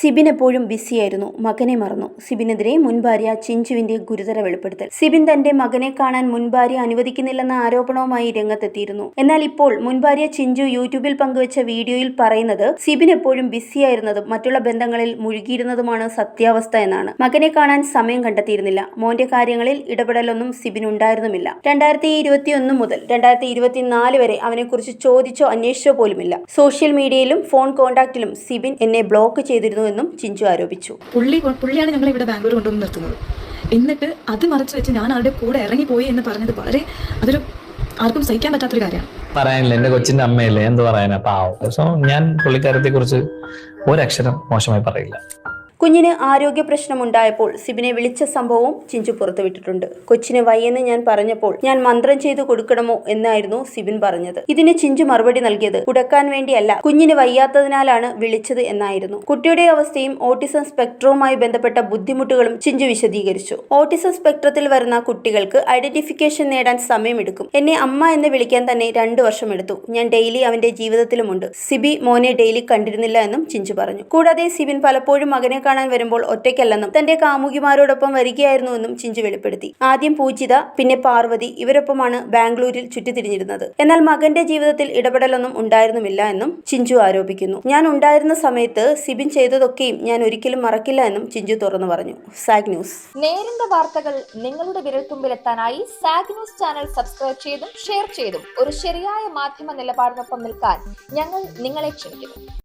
സിബിൻ എപ്പോഴും ബിസിയായിരുന്നു. മകനെ മറന്നു. സിബിനെതിരെ മുൻ ഭാര്യ ചിഞ്ചുവിന്റെ ഗുരുതര വെളിപ്പെടുത്തൽ. സിബിൻ തന്റെ മകനെ കാണാൻ മുൻ ഭാര്യ അനുവദിക്കുന്നില്ലെന്ന ആരോപണവുമായി രംഗത്തെത്തിയിരുന്നു. എന്നാൽ ഇപ്പോൾ മുൻ ഭാര്യ ചിഞ്ചു യൂട്യൂബിൽ പങ്കുവച്ച വീഡിയോയിൽ പറയുന്നത് സിബിൻ എപ്പോഴും ബിസിയായിരുന്നതും മറ്റുള്ള ബന്ധങ്ങളിൽ മുഴുകിയിരുന്നതുമാണ് സത്യാവസ്ഥ എന്നാണ്. മകനെ കാണാൻ സമയം കണ്ടെത്തിയിരുന്നില്ല. മോന്റെ കാര്യങ്ങളിൽ ഇടപെടലൊന്നും സിബിൻ ഉണ്ടായിരുന്നുമില്ല. രണ്ടായിരത്തി ഇരുപത്തിയൊന്ന് മുതൽ രണ്ടായിരത്തി ഇരുപത്തിനാല് വരെ അവനെക്കുറിച്ച് ചോദിച്ചോ അന്വേഷിച്ചോ പോലുമില്ല. സോഷ്യൽ മീഡിയയിലും ഫോൺ കോൺടാക്റ്റിലും സിബിൻ എന്നെ ബ്ലോക്ക് ചെയ്തിരുന്നുവെന്നും ചിഞ്ചു ആരോപിച്ചു. പുള്ളി പുള്ളിയാണ് ഞങ്ങളെ ഇവിടെ ബാംഗ്ലൂർ കൊണ്ടുവന്ന് നിർത്തുന്നത്. എന്നിട്ട് അത് മറച്ചു വെച്ച് ഞാൻ ആളുടെ കൂടെ ഇറങ്ങിപ്പോയി എന്ന് പറഞ്ഞത് വളരെ അതൊരു ആർക്കും സഹിക്കാൻ പറ്റാത്തൊരു കാര്യമാണ്. പറയാനില്ല എന്റെ കൊച്ചിന്റെ അമ്മയല്ലേ? എന്ത് പറയാനാ? പാവം. സോ ഞാൻ പുള്ളിക്കാരത്തെ കുറിച്ച് ഒരക്ഷരം മോശമായി പറയില്ല. കുഞ്ഞിന് ആരോഗ്യ പ്രശ്നമുണ്ടായപ്പോൾ സിബിനെ വിളിച്ച സംഭവവും ചിഞ്ചു പുറത്തുവിട്ടിട്ടുണ്ട്. കൊച്ചിന് വയ്യെന്ന് ഞാൻ പറഞ്ഞപ്പോൾ ഞാൻ മന്ത്രം ചെയ്തു കൊടുക്കണമോ എന്നായിരുന്നു സിബിൻ പറഞ്ഞത്. ഇതിന് ചിഞ്ചു മറുപടി നൽകിയത് കുടക്കാൻ വേണ്ടിയല്ല കുഞ്ഞിന് വയ്യാത്തതിനാലാണ് വിളിച്ചത് എന്നായിരുന്നു. കുട്ടിയുടെ അവസ്ഥയും ഓട്ടിസം സ്പെക്ട്രവുമായി ബന്ധപ്പെട്ട ബുദ്ധിമുട്ടുകളും ചിഞ്ചു വിശദീകരിച്ചു. ഓട്ടിസം സ്പെക്ട്രത്തിൽ വരുന്ന കുട്ടികൾക്ക് ഐഡന്റിഫിക്കേഷൻ നേടാൻ സമയമെടുക്കും. എന്നെ അമ്മ എന്ന് വിളിക്കാൻ തന്നെ രണ്ടു വർഷമെടുത്തു. ഞാൻ ഡെയിലി അവന്റെ ജീവിതത്തിലുമുണ്ട്. സിബി മോനെ ഡെയിലി കണ്ടിരുന്നില്ല എന്നും ചിഞ്ചു പറഞ്ഞു. കൂടാതെ സിബിൻ പലപ്പോഴും മകനെ കാണാൻ വരുമ്പോൾ ഒറ്റയ്ക്കല്ലെന്നും തന്റെ കാമുകിമാരോടൊപ്പം വരികയായിരുന്നുവെന്നും ചിഞ്ചു വെളിപ്പെടുത്തി. ആദ്യം പൂജിത പിന്നെ പാർവതി ഇവരൊപ്പമാണ് ബാംഗ്ലൂരിൽ ചുറ്റിത്തിരിഞ്ഞിരുന്നത്. എന്നാൽ മകന്റെ ജീവിതത്തിൽ ഇടപെടലൊന്നും ഉണ്ടായിരുന്നുമില്ല എന്നും ചിഞ്ചു ആരോപിക്കുന്നു. ഞാൻ ഉണ്ടായിരുന്ന സമയത്ത് സിബിൻ ചെയ്തതൊക്കെയും ഞാൻ ഒരിക്കലും മറക്കില്ല എന്നും ചിഞ്ചു തുറന്നു പറഞ്ഞു. സാഗ് ന്യൂസ്. നേരിന്റെ വാർത്തകൾ നിങ്ങളുടെ വിരൽത്തുമ്പിലെത്താനായി സാഗ് ന്യൂസ് ചാനൽ സബ്സ്ക്രൈബ് ചെയ്തും ഷെയർ ചെയ്തും ഒരു ശരിയായ മാധ്യമ നിലപാടിനൊപ്പം നിൽക്കാൻ ഞങ്ങൾ നിങ്ങളെ ക്ഷണിക്കുന്നു.